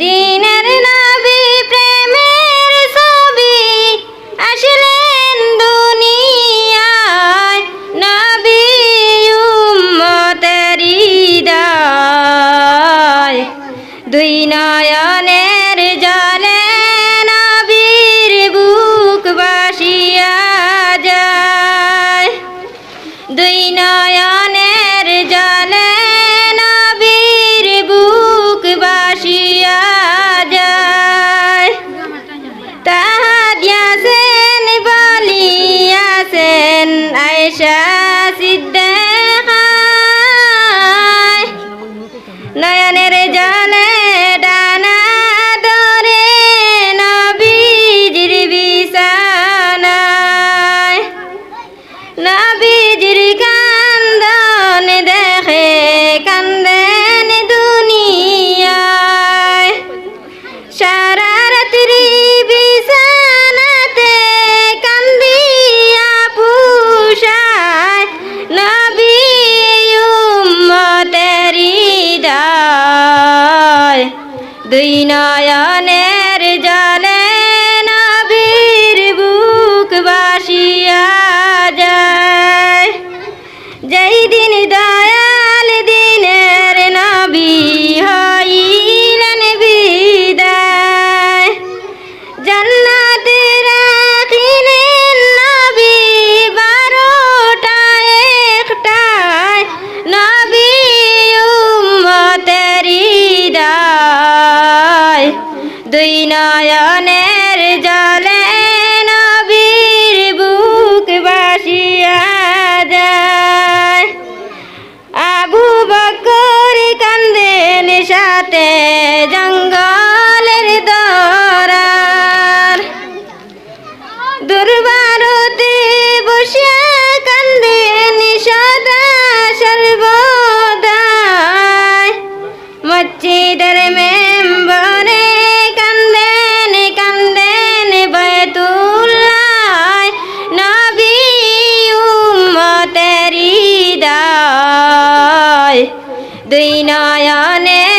দিনের নবী, প্রেমের ছবি আসলেন দুনিয়ায়। নবী উম্মতের হৃদয়। দুই নয়নের জলে নবীর বুক বাসিয়া যায়। দুই নয়নের জলে আয়সা সিদ্ধেখায় নয়নের জলে ডানা ধরে নবীজির বিছানায়। নবীজির কান্দন দুই নয়নের জলে নাভির বুক বাসিয়া নয়নের জলে নবীর বুক বাসিয়া যায়। আবু বকর কান্দেন সাথে দুই নয়নে